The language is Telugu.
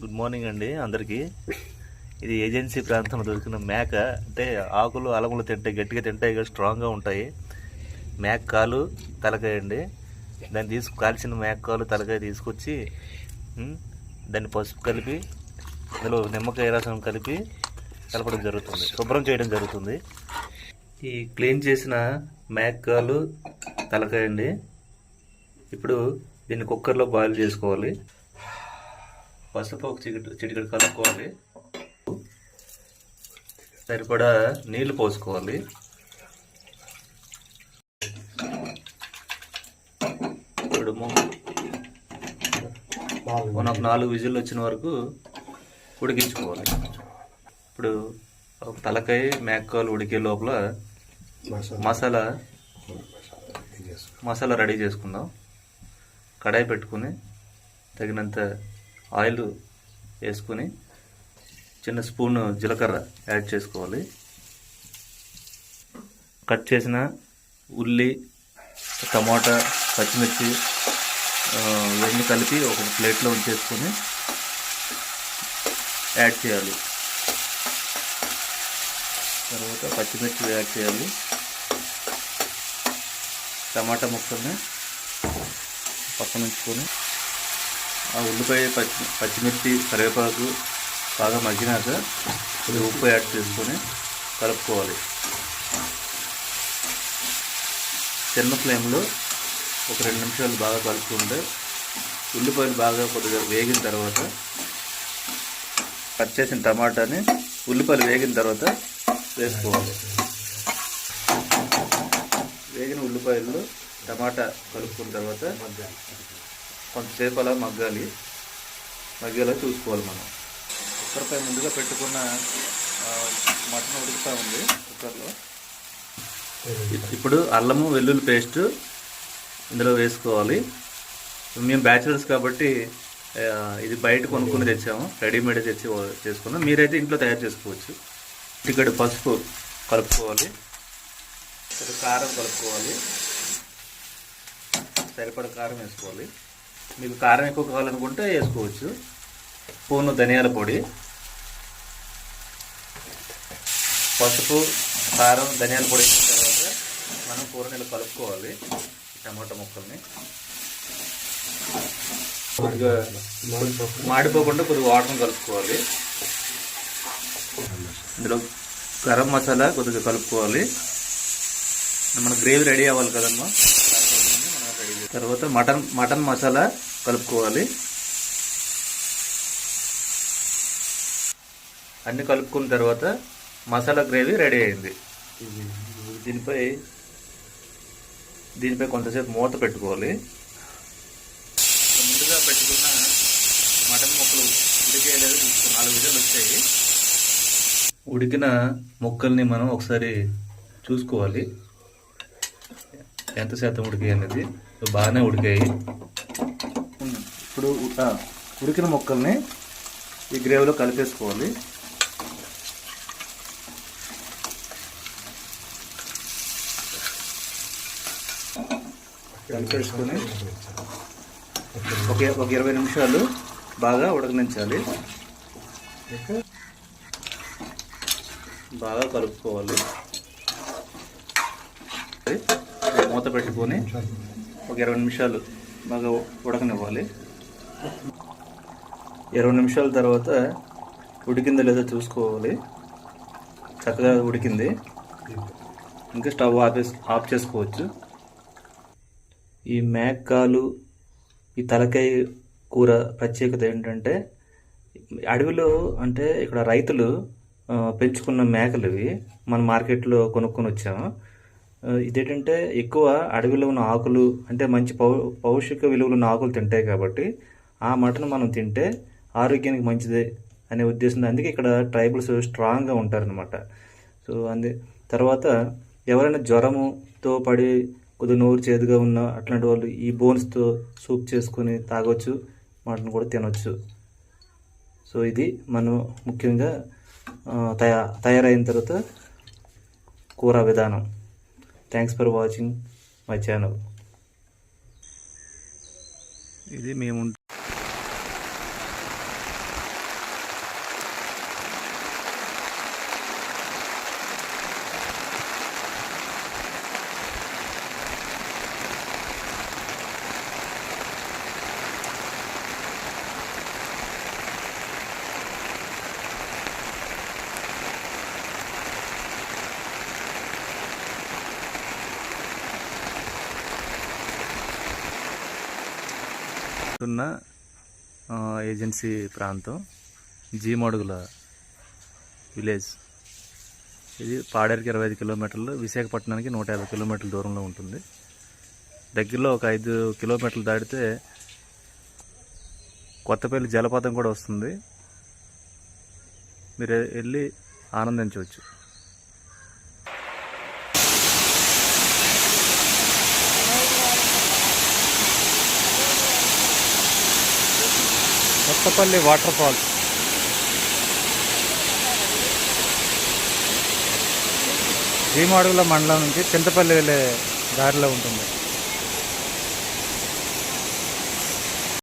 గుడ్ మార్నింగ్ అండి అందరికీ. ఇది ఏజెన్సీ ప్రాంతంలో దొరికిన మేక. అంటే ఆకులు అలములు తింటాయి గట్టిగా తింటాయి కదా స్ట్రాంగ్గా ఉంటాయి. మేక కాలు తలకాయ అండి. దాన్ని తీసుకు కాల్చిన మేక కాలు తలకాయ తీసుకొచ్చి దాన్ని పసుపు కలిపి అందులో నిమ్మకాయ రసం కలిపి కలపడం జరుగుతుంది. శుభ్రం చేయడం జరుగుతుంది. ఈ క్లీన్ చేసిన మేక కాలు తలకాయ అండి. ఇప్పుడు దీన్ని కుక్కర్లో బాయిల్ చేసుకోవాలి. పసుపు ఒక చిటికెడు చిటికెడు కలుపుకోవాలి సరిపడా నీళ్ళు పోసుకోవాలి. ఇప్పుడు ము- ఒక నాలుగు విజిల్ వచ్చిన వరకు ఉడికించుకోవాలి. ఇప్పుడు ఒక తలకాయ మేకలు ఉడికే లోపల మసాలా. మసాలా రెడీ చేసుకుందాం. కడాయి పెట్టుకుని తగినంత ఆయిల్ వేసుకుని చిన్న స్పూన్ జీలకర్ర యాడ్ చేసుకోవాలి. కట్ చేసిన ఉల్లి టమాటా పచ్చిమిర్చి ఇవన్నీ కలిపి ఒక ప్లేట్లో ఉంచేసుకొని యాడ్ చేయాలి. తర్వాత పచ్చిమిర్చి యాడ్ చేయాలి. టమాటా ముక్కల్ని పక్కన ఉంచుకొని ఆ ఉల్లిపాయ పచ్చి పచ్చిమిర్చి కరివేపాకు బాగా మగ్గినాక కొద్దిగా ఉప్పు యాడ్ చేసుకొని కలుపుకోవాలి. చిన్న ఫ్లేమ్లో ఒక రెండు నిమిషాలు బాగా కలుపుకుంటే ఉల్లిపాయలు బాగా కొద్దిగా వేగిన తర్వాత కట్ చేసిన టమాటాని ఉల్లిపాయలు వేగిన తర్వాత వేసుకోవాలి. వేగిన ఉల్లిపాయలు టమాటా కలుపుకున్న తర్వాత కొంతసేపు అలా మగ్గాలి. మగ్గేలా చూసుకోవాలి మనం. కుక్కర్పై ముందుగా పెట్టుకున్న మటన్ ఉడుకుతూ ఉంది కుక్కర్లో. ఇప్- ఇప్పుడు అల్లము వెల్లుల్లి పేస్ట్ ఇందులో వేసుకోవాలి. మేము బ్యాచిలర్స్ కాబట్టి ఇది బయట కొనుక్కుని తెచ్చాము. రెడీమేడ్ తెచ్చి చేసుకున్నాం. మీరైతే ఇంట్లో తయారు చేసుకోవచ్చు. ఇక్కడ పసుపు కలుపుకోవాలి. ఇక్కడ కారం కలుపుకోవాలి. సరిపడ కారం వేసుకోవాలి. మీకు కారం ఎక్కువ కావాలనుకుంటే వేసుకోవచ్చు. స్పూను ధనియాల పొడి. పసుపు కారం ధనియాల పొడి వేసిన తర్వాత మనం కూర నీళ్ళు కలుపుకోవాలి టమాటా ముక్కల్ని. కొద్దిగా మాడిపోకుండా కొద్దిగా వాటర్ కలుపుకోవాలి. ఇందులో గరం మసాలా కొద్దిగా కలుపుకోవాలి. మన గ్రేవీ రెడీ అవ్వాలి కదమ్మా దానికోసమని మనం రెడీ చేస్తాం. తర్వాత మటన్ మటన్ మసాలా కలుపుకోవాలి. అన్ని కలుపుకున్న తర్వాత మసాలా గ్రేవీ రెడీ అయింది. దీనిపై దీనిపై కొంతసేపు మూత పెట్టుకోవాలి. ముందుగా పెట్టుకున్న మటన్ ముక్కలు ఉడికేయలేదు చూసుకో నాలుగు విజయాలు వచ్చాయి. ఉడికిన ముక్కల్ని మనం ఒకసారి చూసుకోవాలి. ఎంత శాతం ఉడికాయి అనేది. బాగానే ఉడికాయి. ఇప్పుడు ఉడికిన ముక్కల్ని ఈ గ్రేవీలో కలిపేసుకోవాలి. కలిపేసుకొని ఒక ఒక ఇరవై నిమిషాలు బాగా ఉడకనించాలి. బాగా కలుపుకోవాలి. మూత పెట్టుకొని ఒక ఇరవై నిమిషాలు బాగా ఉడకనివ్వాలి. ఇరవై నిమిషాల తర్వాత ఉడికిందో లేదో చూసుకోవాలి. చక్కగా ఉడికింది. ఇంకా స్టవ్ ఆపేసి ఆఫ్ చేసుకోవచ్చు. ఈ మేకాలు ఈ తలకాయ కూర ప్రత్యేకత ఏంటంటే అడవిలో అంటే ఇక్కడ రైతులు పెంచుకున్న మేకలు ఇవి మన మార్కెట్లో కొనుక్కొని వచ్చాము. ఇదేంటంటే ఎక్కువ అడవిలో ఉన్న ఆకులు అంటే మంచి పౌ పౌష్టిక విలువలు ఉన్న ఆకులు తింటాయి కాబట్టి ఆ మటన్ మనం తింటే ఆరోగ్యానికి మంచిదే అనే ఉద్దేశం అందుకే ఇక్కడ ట్రైబల్స్ స్ట్రాంగ్గా ఉంటారనమాట సో అందు తర్వాత ఎవరైనా జ్వరముతో పడి కొద్ది నోరు చేదుగా ఉన్న అట్లాంటి వాళ్ళు ఈ బోన్స్తో సూప్ చేసుకొని తాగొచ్చు మటన్ కూడా తినొచ్చు. సో ఇది మనం ముఖ్యంగా తయా తయారైన తర్వాత కూర విధానం. Thanks for watching my channel ఇది మేము ఉన్న ఏజెన్సీ ప్రాంతం జీమడుగుల విలేజ్. ఇది పాడేరుకి ఇరవై ఐదు కిలోమీటర్లు విశాఖపట్నానికి నూట యాభై కిలోమీటర్ల దూరంలో ఉంటుంది. దగ్గరలో ఒక ఐదు కిలోమీటర్లు దాటితే కొత్తపల్లి జలపాతం కూడా వస్తుంది. మీరు వెళ్ళి ఆనందించవచ్చు. కొత్తపల్లి వాటర్ ఫాల్స్ భీమాడుగుల మండలం నుంచి చింతపల్లి వెళ్ళే దారిలో ఉంటుంది.